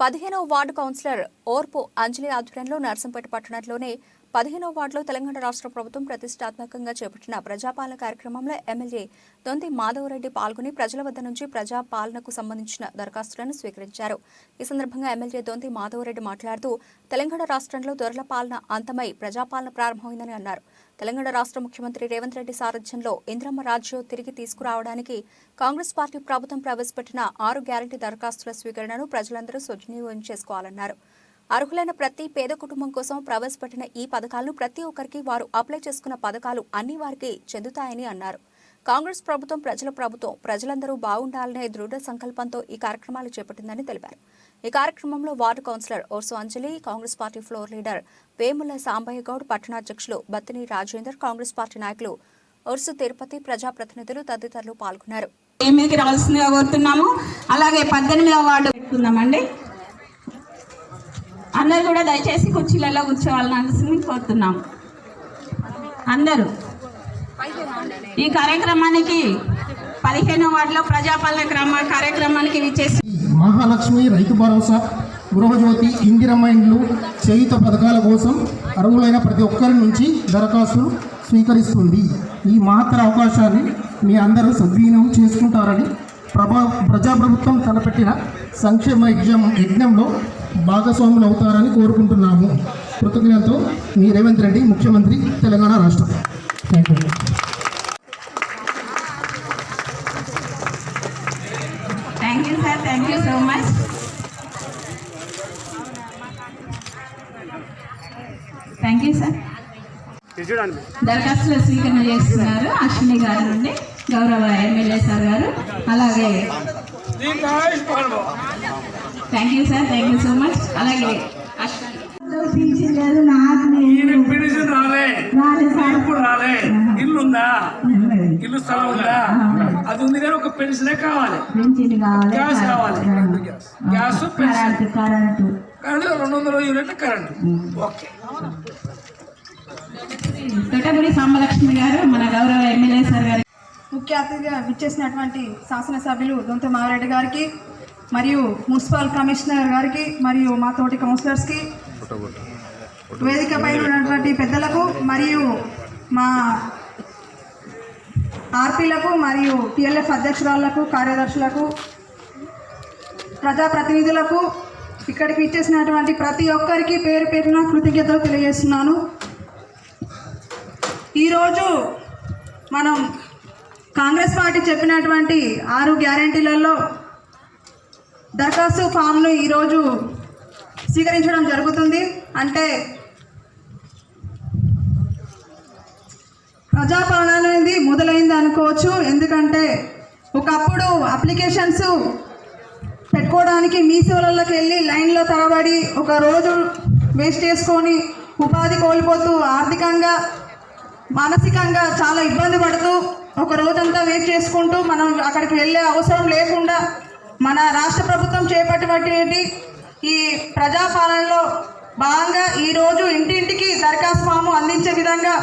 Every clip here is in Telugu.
పదిహేనవ వార్డు కౌన్సిలర్ ఓర్పు అంజలి ఆధ్వర్యంలో నర్సంపేట పట్టణంలోనే పదిహేనవ వార్డులో తెలంగాణ రాష్ట్ర ప్రభుత్వం ప్రతిష్టాత్మకంగా చేపట్టిన ప్రజాపాలన కార్యక్రమంలో ఎమ్మెల్యే దొంతి మాధవరెడ్డి పాల్గొని ప్రజల వద్ద నుంచి ప్రజాపాలనకు సంబంధించిన దరఖాస్తులను స్వీకరించారు. ఈ సందర్భంగా ఎమ్మెల్యే దొంతి మాధవరెడ్డి మాట్లాడుతూ తెలంగాణ రాష్ట్రంలో దొరల పాలన అంతమై ప్రజాపాలన ప్రారంభమైందని అన్నారు. తెలంగాణ రాష్ట్ర ముఖ్యమంత్రి రేవంత్ రెడ్డి సారథ్యంలో ఇంద్రమ్మ రాజ్యం తిరిగి తీసుకురావడానికి కాంగ్రెస్ పార్టీ ప్రభుత్వం ప్రవేశపెట్టిన ఆరు గ్యారంటీ దరఖాస్తుల స్వీకరణను ప్రజలందరూ సద్వినియోగం చేసుకోవాలన్నారు. అర్హులైన ప్రతి పేద కుటుంబం కోసం ప్రవేశపెట్టిన ఈ పథకాలను ప్రతి ఒక్కరికి వారు అప్లై చేసుకున్న పథకాలు అన్ని వారికి చెందుతాయని అన్నారు. కాంగ్రెస్ ప్రభుత్వం ప్రజల ప్రభుత్వం ప్రజలందరూ బాగుండాలనే దృఢ సంకల్పంతో ఈ కార్యక్రమాలు చేపట్టిందని తెలిపారు. ఈ కార్యక్రమంలో ward councillor Orsu Anjali Congress party floor leader Vemula Sambaiah Goud పట్టణాధ్యక్షులు Battini Rajender Congress party నాయకులు ఒర్సు తిరుపతి ప్రజాప్రతినిధులు తదితరులు పాల్గొన్నారు. అలాగే పద్దెనిమిదవ వార్డు పెట్టుకుందామండి. అందరు కూడా దయచేసి కుర్చీలలో కూర్చోవాలని కోరుతున్నాము అందరూ. ఈ కార్యక్రమానికి పదిహేను వార్డులో ప్రజాపాలన క్రమ కార్యక్రమానికి విచ్చేసి మహాలక్ష్మి రైతు భరోసా గృహజ్యోతి ఇందిరమ్మ ఇండ్లు చేయుత పథకాల కోసం అర్హులైన ప్రతి ఒక్కరి నుంచి దరఖాస్తులు స్వీకరిస్తుంది. ఈ మహత్తర అవకాశాన్ని మీ అందరూ సద్వినియోగం చేసుకుంటారని ప్రభా ప్రజాప్రభుత్వం తలపెట్టిన సంక్షేమ యజ్ఞం యజ్ఞంలో భాగస్వాములు అవుతారని కోరుకుంటున్నాము. కృతజ్ఞతతో మీ రేవంత్ రెడ్డి ముఖ్యమంత్రి తెలంగాణ రాష్ట్రం. Thank you thank you sir thank you so much thank you sir దరఖాస్తుల స్వీకరణ చేస్తున్నారు అశ్విని గారి నుండి గౌరవ ఎమ్మెల్యే సార్ గారు. అలాగే thank you sir thank you so much అలాగే ఇల్లు ఉందా ఇల్లు స్థలం ఉందా? అది ఉంది కానీ ఒక పెన్షనే కావాలి. గ్యాస్ కావాలి. రెండు గ్యాస్. పెన్షన్. కరెంటు రెండు వందల యూనిట్ల కరెంట్. ఓకే. తొట్టగుడి సాంబలక్ష్మి గారు మన గౌరవ ఎమ్మెల్యే సార్ గారు. ముఖ్య అతిథిగా విచ్చేసినటువంటి శాసనసభ్యులు దొంత మావిరెడ్డి గారికి మరియు మున్సిపల్ కమిషనర్ గారికి మరియు మా తోటి కౌన్సిలర్స్కి వేదికపై ఉన్నటువంటి పెద్దలకు మరియు మా ఆర్పీలకు మరియు టిఎల్ఎఫ్ అధ్యక్షురాళ్ళకు కార్యదర్శులకు ప్రజాప్రతినిధులకు ఇక్కడికి ఇచ్చేసినటువంటి ప్రతి ఒక్కరికి పేరు పేరున కృతజ్ఞతలు తెలియజేస్తున్నాను. ఈరోజు మనం కాంగ్రెస్ పార్టీ చెప్పినటువంటి ఆరు గ్యారంటీలలో దరఖాస్తు ఫామ్ను ఈరోజు స్వీకరించడం జరుగుతుంది. అంటే ప్రజాపాలన అనేది మొదలైంది అనుకోవచ్చు. ఎందుకంటే ఒకప్పుడు అప్లికేషన్స్ పెట్టుకోవడానికి మీ సేవలకి వెళ్ళి లైన్లో తరబడి ఒక రోజు వేస్ట్ చేసుకొని ఉపాధి కోల్పోతూ ఆర్థికంగా మానసికంగా చాలా ఇబ్బంది పడుతూ ఒక రోజంతా వేస్ట్ చేసుకుంటూ మనం అక్కడికి వెళ్ళే అవసరం లేకుండా మన రాష్ట్ర ప్రభుత్వం చేపట్టినటువంటి ఈ ప్రజాపాలనలో భాగంగా ఈరోజు ఇంటింటికి దరఖాస్తు ఫాము అందించే విధంగా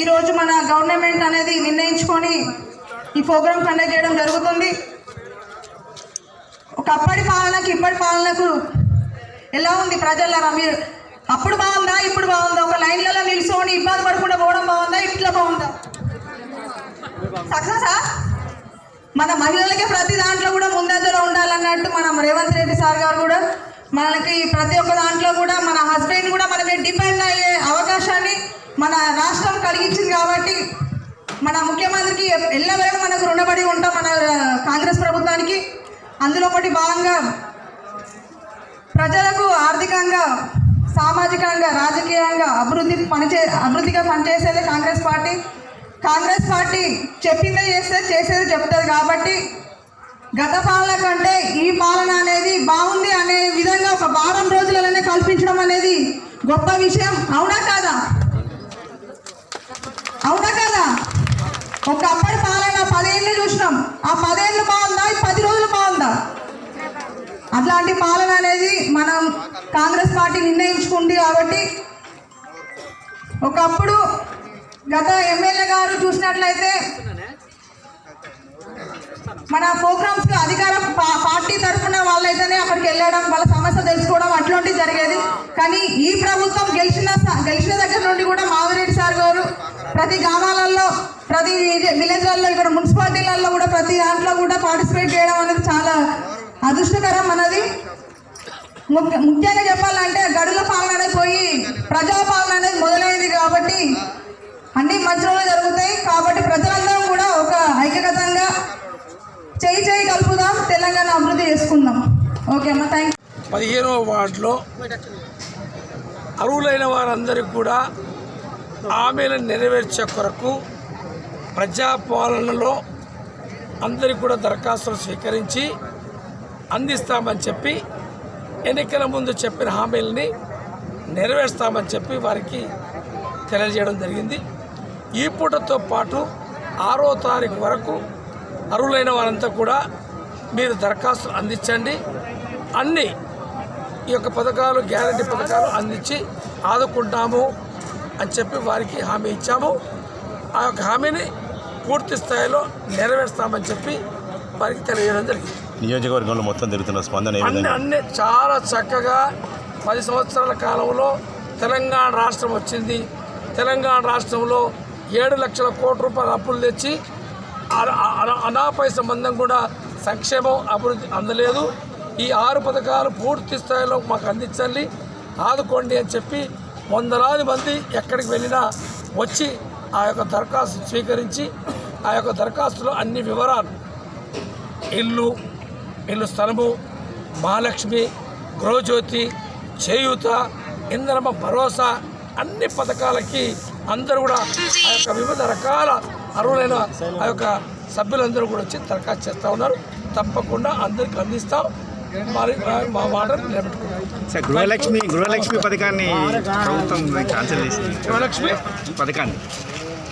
ఈరోజు మన గవర్నమెంట్ అనేది నిర్ణయించుకొని ఈ ప్రోగ్రాం కండక్ట్ చేయడం జరుగుతుంది. ఒకప్పటి పాలనకి ఇప్పటి పాలనకు ఎలా ఉంది ప్రజలరా మీరు? అప్పుడు బాగుందా ఇప్పుడు బాగుందా? ఒక లైన్లలో నిల్చొని ఇబ్బంది పడకుండా పోవడం బాగుందా? ఇట్లా బాగుందా? సక్సెసా? మన మహిళలకి ప్రతి దాంట్లో కూడా ముందంజలో ఉండాలన్నట్టు మనం రేవంత్ రెడ్డి సార్ గారు కూడా మనకి ప్రతి ఒక్క దాంట్లో కూడా మన హస్బెండ్ కూడా మన మీద డిపెండ్ అయ్యే అవకాశాన్ని మన రాష్ట్రం కలిగించింది కాబట్టి మన ముఖ్యమంత్రికి ఎల్లవేళ మనకు రుణపడి ఉంటాం మన కాంగ్రెస్ ప్రభుత్వానికి. అందులో ఒకటి భాగంగా ప్రజలకు ఆర్థికంగా సామాజికంగా రాజకీయంగా అభివృద్ధి పనిచే అభివృద్ధిగా పనిచేసేదే కాంగ్రెస్ పార్టీ. కాంగ్రెస్ పార్టీ చెప్పిందే చేస్తే చేసేది చెప్తుంది కాబట్టి గత పాలన కంటే ఈ పాలన అనేది బాగుంది అనే విధంగా ఒక వారం రోజులలోనే కల్పించడం అనేది గొప్ప విషయం. అవునా కాదా? అవునా కదా? ఒకప్పటి పాలన పదేళ్ళు చూసినాం. ఆ పదేళ్ళు బాగుందా? ఈ పది రోజులు బాగుందా? అట్లాంటి పాలన అనేది మనం కాంగ్రెస్ పార్టీ నిర్ణయించుకుంది కాబట్టి ఒకప్పుడు గత ఎమ్మెల్యే గారు చూసినట్లయితే మన ప్రోగ్రామ్స్ అధికారం అధికార పార్టీ తరఫున వాళ్ళైతేనే అక్కడికి వెళ్ళడం వాళ్ళ సమస్య తెలుసుకోవడం అట్లాంటివి జరిగేది. కానీ ఈ ప్రభుత్వం గెలిచిన గెలిచిన దగ్గర నుండి కూడా మావిరెడ్డి సార్ గారు ప్రతి గ్రామాలలో ప్రతి విలేజ్లలో ఇక్కడ మున్సిపాలిటీలలో కూడా ప్రతి దాంట్లో కూడా పార్టిసిపేట్ చేయడం అనేది చాలా అదృష్టకరం అన్నది. ముఖ్యంగా చెప్పాలంటే గడుల పాలన అనేది పోయి ప్రజాపాలన అనేది మొదలైంది కాబట్టి అన్ని మంచి రోజులు జరుగుతాయి కాబట్టి ప్రజలందరం కూడా ఒక ఐక్యగతంగా చేయి చేయి కలుపుదాం తెలంగాణ అభివృద్ధి చేసుకుందాం. ఓకే అమ్మా థ్యాంక్ పదిహేనవ వార్డులో అర్హులైన వారందరికీ కూడా హామీలను నెరవేర్చే కొరకు ప్రజాపాలనలో అందరికీ కూడా దరఖాస్తులు స్వీకరించి అందిస్తామని చెప్పి ఎన్నికల ముందు చెప్పిన హామీలని నెరవేర్స్తామని చెప్పి వారికి తెలియజేయడం జరిగింది. ఈ పూటతో పాటు ఆరో తారీఖు వరకు అర్హులైన వారంతా కూడా మీరు దరఖాస్తులు అందించండి. అన్నీ ఈ యొక్క పథకాలు గ్యారంటీ పథకాలు అందించి ఆదుకుంటాము అని చెప్పి వారికి హామీ ఇచ్చాము. ఆ యొక్క హామీని పూర్తి స్థాయిలో నెరవేరుస్తామని చెప్పి వారికి తెలియజేయడం జరిగింది. నియోజకవర్గంలో మొత్తం తిరుగుతున్న స్పందన అన్ని అన్ని చాలా చక్కగా పది సంవత్సరాల కాలంలో తెలంగాణ రాష్ట్రం వచ్చింది. తెలంగాణ రాష్ట్రంలో ఏడు లక్షల కోట్ల రూపాయల అప్పులు తెచ్చి అన- అన- అనాపై సంబంధం కూడా సంక్షేమం అభివృద్ధి అందలేదు. ఈ ఆరు పథకాలు పూర్తి స్థాయిలో మాకు అందించండి. ఆదుకోండి అని చెప్పి వందలాది మంది ఎక్కడికి వెళ్ళినా వచ్చి ఆ యొక్క దరఖాస్తు స్వీకరించి ఆ యొక్క దరఖాస్తులో అన్ని వివరాలు ఇల్లు ఇల్లు స్థలము మహాలక్ష్మి గృహజ్యోతి చేయూత ఇంధనమ భరోసా అన్ని పథకాలకి అందరూ కూడా ఆ యొక్క వివిధ రకాల అర్హులైన ఆ యొక్క సభ్యులందరూ కూడా వచ్చి దరఖాస్తు చేస్తూ ఉన్నారు. తప్పకుండా అందరికి అందిస్తాం మరి మా నిలబెట్టుకున్నాం సార్ గృహలక్ష్మి గృహలక్ష్మి పథకాన్ని ప్రభుత్వం క్యాన్సిల్ చేసింది. గృహలక్ష్మి? పథకాన్ని.